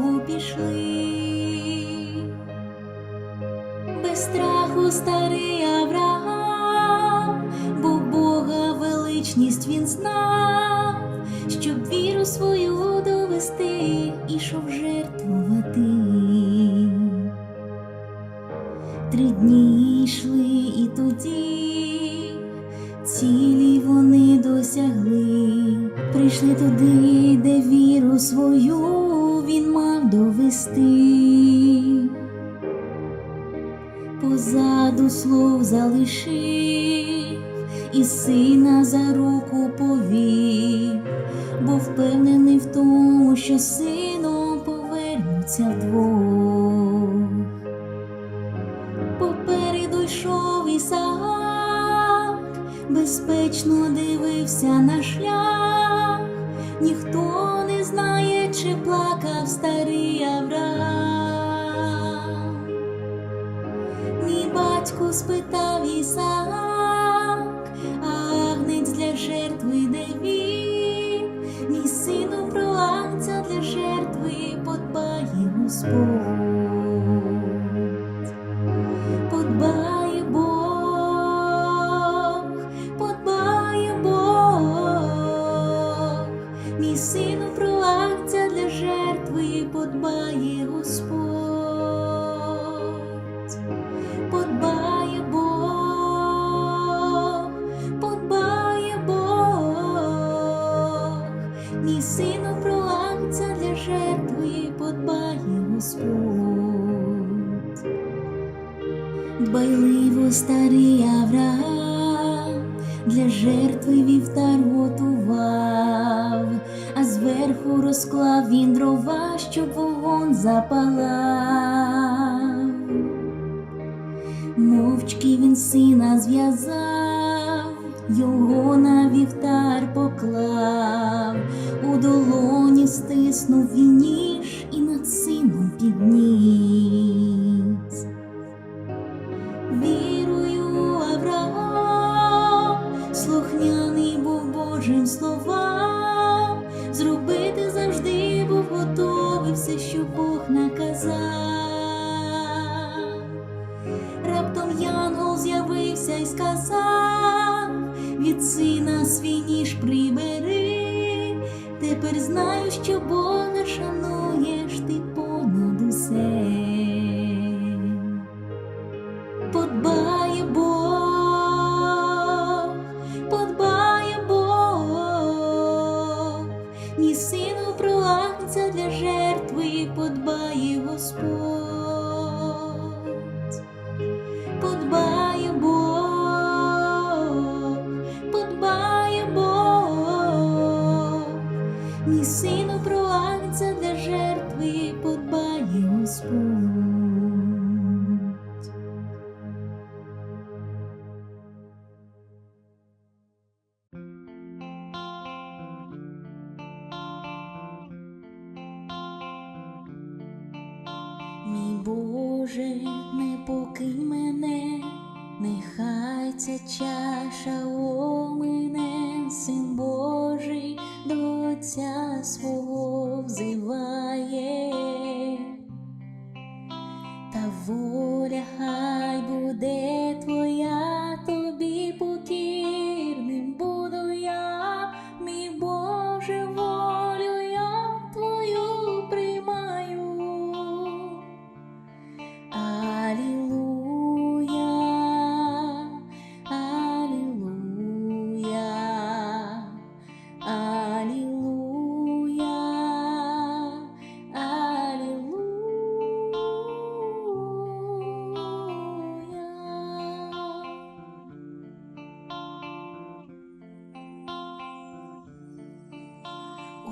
знову пішли. Без страху старий Авраам, бо Бога величність він знав, щоб віру свою довести, ішов жертвувати. Три дні Слов залишив і сина за руку повів, бо впевнений в тому, що сином повернуться вдвох. Попереду йшов Ісаак, безпечно дивився на шлях, ніхто не знає, чи плакав старий батько спитав Ісаак, а агнець для жертви де він, мій сину про для жертви подбає Господь. Мій сину про агнця для жертви подбає Господь. Дбайливо старий Авраам для жертви вівтар готував, а зверху розклав він дрова, щоб вогонь запалав. Мовчки він сина зв'язав, його на вівтар поклав, долоні стиснув він ніж і над сином підніс. Вірую, Авраам, слухняний був Божим словам, зробити завжди був готовий все, що Бог наказав. Раптом янгол з'явився і сказав, від сина свій ніж прибери, тепер знаю, що Бога шануєш Боже, не покинь мене, нехай ця чаша омине, син Божий до Отця свого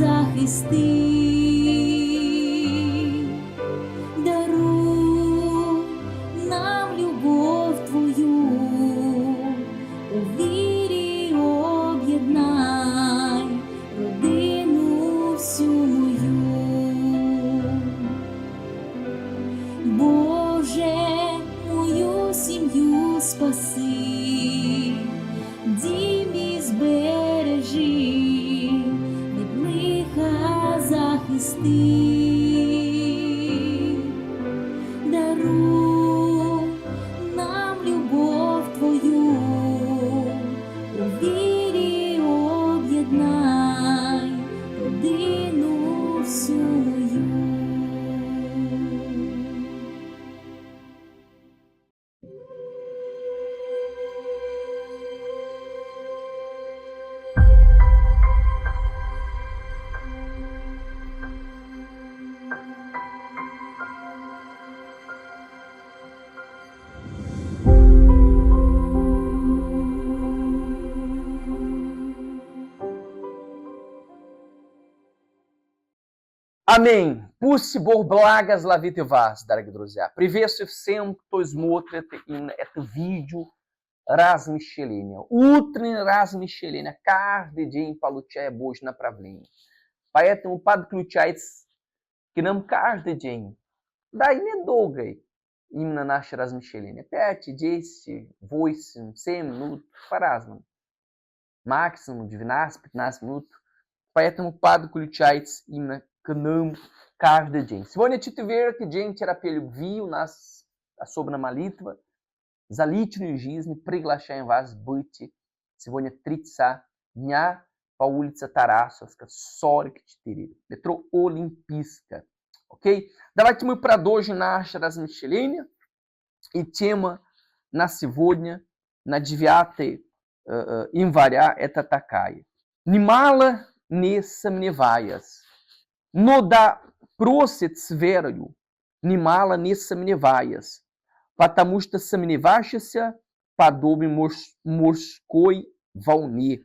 захисти. Аминь. Пусть Бог благословит вас, дорогие друзья. Приветствую всем, кто смотрит именно это видео размещения. Утреннее размещение. Каждый день получая Божье направление. Поэтому подключайтесь к нам каждый день. Да и недолго именно наше размещение. 5, 10, 8, 7 минут. По-разному. Максимум 12-15 минут. Поэтому подключайтесь именно к нам каждый день. Сегодня четвертый день терапии любви. У нас особенно молитва за личную жизнь. Приглашаем вас быть сегодня 30 дня по улице Тарасовска, 44, метро Олимпийская. Окей? Давайте мы продолжим наше размышление. И тема на сегодня, на 9 э, января, это такая. Немало не сомневаясь, Но да просит с верою, немало не сомневаясь, потому что сомневающийся подобен морс- морской волне,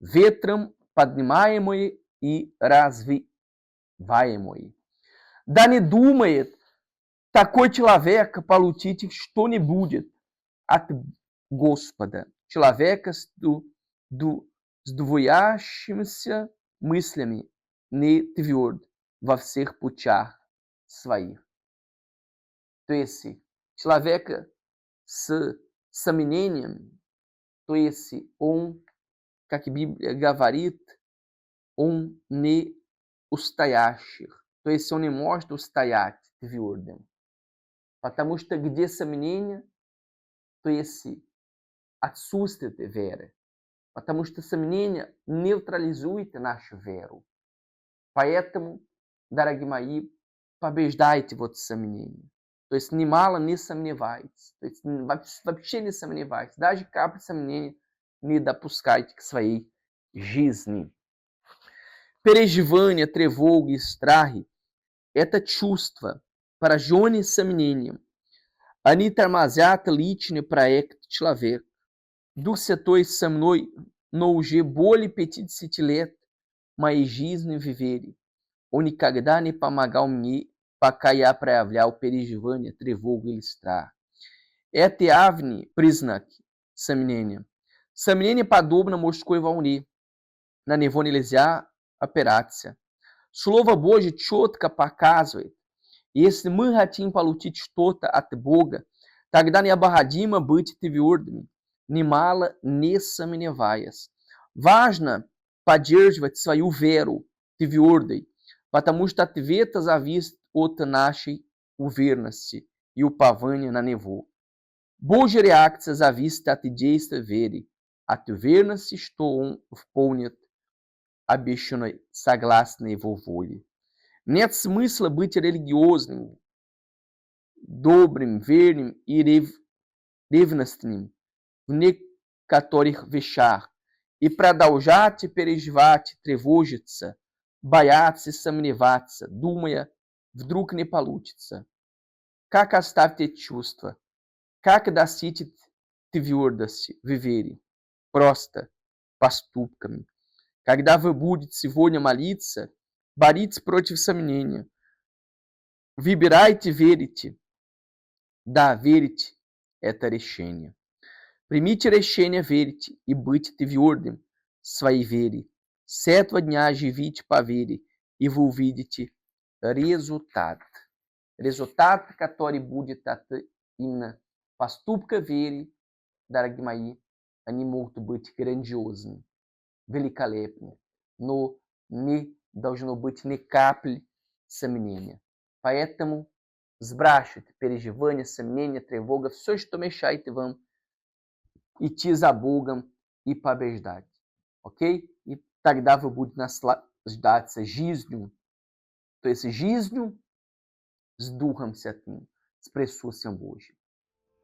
ветром поднимаемой и развиваемой. Да не думает такой человек получить что-нибудь от Господа. Человека с ду- ду- сдвоящимися мыслями не тверд во всех путях своих. То есть человек с сомнением, то есть он, как Библия говорит, он не устоящих. То есть он не может устоять твердым. Потому что где сомнение, то есть отсутствие веры. Потому что сомнение нейтрализует нашу веру. Поэтому, дорогие мои, побеждайте вот сомнение. То есть немало не сомневайтесь. То есть н- вообще вообще не сомневайтесь. Даже капли сомнения не допускайте к своей жизни. Переживание, тревога и страхи – это чувство, пораженные сомнением. Они тормозят личный проект человека. Дух Святой со мной, но уже более 50 лет maegis ne vivere, onicagdane pamagal mie, pacaia preavlial perijvânia, trevogo ilistrar. Ete avni prisnak, saminenia. Saminenia padubna moscoiva uni, na nevone lesia aperatia, Slova boje tchotka pacasoet, esse manhatim palutit tota atboga, tagdani abarradima but tiviurdmi, nimala nessa minevaias. Vajna необходимо быть твердыми, немало не сомневаясь. Важно поддерживать свою веру твердой, потому что ответ зависит от нашей уверенности и упования на него. Божья реакция зависит от действия веры, от уверенности, что он выполнит обещанное согласно его воле. Нет смысла быть религиозным, добрым, верным и рев- ревностным в некоторых вещах и продолжать переживать, тревожиться, бояться сомневаться, думая, вдруг не получится. Как оставить чувства? Как достичь твердости в вере? Просто поступками. Когда вы будете сегодня молиться, боритесь против сомнения. Выбирайте, верите. Да, верить – это решение. Примите решение верить и быть твердым в своей вере. С этого дня живите по вере, и вы увидите результат. Результат, который будет от именно поступка веры дорогие мои, они могут быть грандиозны, великолепны, но не должно быть ни капли сомнения. Поэтому сбрасывайте переживания, сомнения, тревога, все, что мешает вам e tisabugam e Pabesdat. Ok? E Tagdava Bud Nasladats, é Gisnium. Então, esse Gisnium, Zdurham Setim, expressou-se hoje.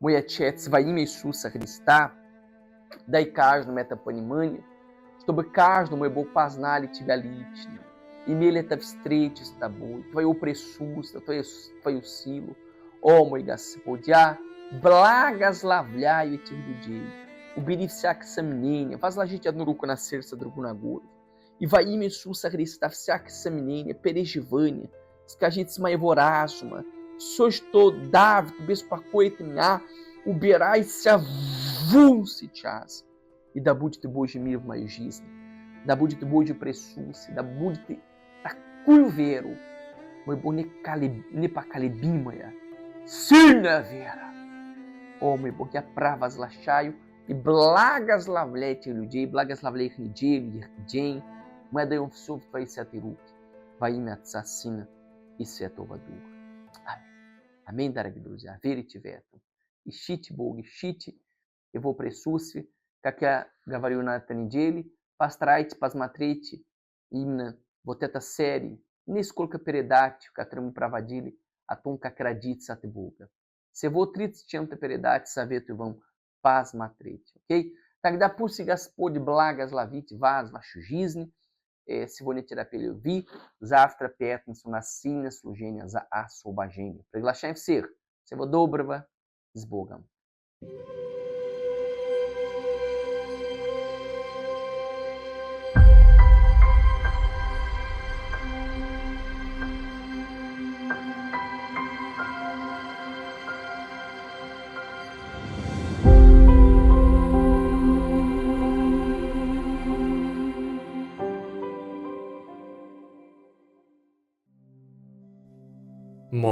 Moyachet Svaim Esusa Hristá, Daikaj no Metapanimania, Stobekaj no Moebol Paznali Tigalitna, Imelia Tavstretis Tabu, Tvai Opressusta, Tvai Osilo, Omoigas Podiá, Blagas lavlhai o etirgudei, o birifsiak samnenia, faz lá gente adnuruco na serça drugunagoro, e vai imensu sagristafsiak samnenia, perejivânia, skajites maevorasuma, sosto davit bespacoetmiá, uberai se avulsitias, e da budite bojimir maigisne, da budite boje pressusse, da budite taculvero, moibone caleb, nepacalebimaya, sina vera убирайся вон сейчас. И да будет Божий мир в моей жизни, да будет Божье присутствие, да будет такую веру, мой Бог, непоколебимая, сильная вера. О, мой Бог, я провозглашаю и благословляю этих людей, благословляю их неделю, их день. Мы отдаем все в Твои святые руки во имя Отца, Сына и Святого Духа. Аминь. Аминь, дорогие друзья. Верите в это. Ищите Бога, ищите Его присутствие. Как я говорю на этой неделе, постарайтесь посмотреть именно вот эта серия, несколько передач, которые мы проводили о том, как родиться от Бога. Всего 30 чем-то передач советую вам посмотреть, окей? Тогда пусть Господь благословит вас, вашу жизнь. Э, Сегодня терапия любви, завтра пятница у нас сильное служение за освобождение. Приглашаем всех. Всего доброго, с Богом.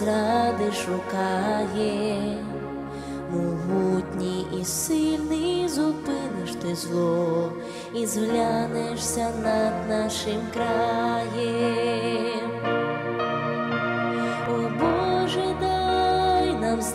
Розради шукає, могутній і сильний зупиниш ти зло, і зглянешся над нашим краєм. О Боже, дай нам з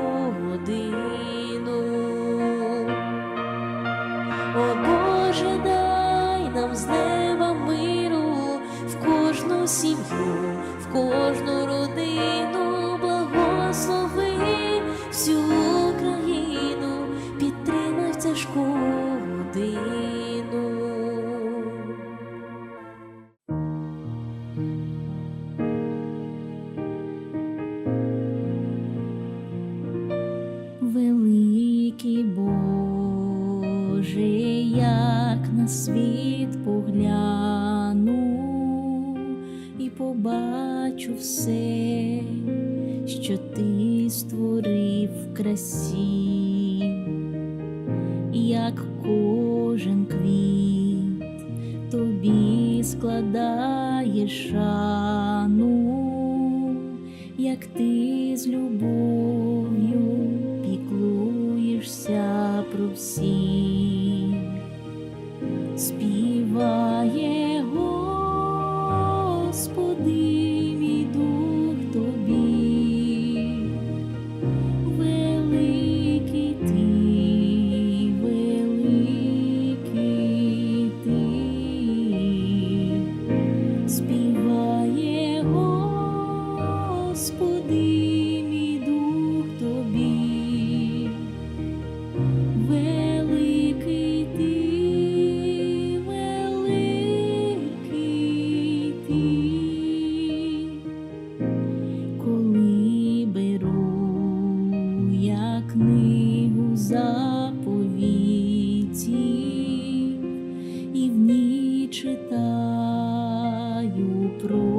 піклуєшся про всіх. читаю про.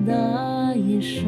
складаєш.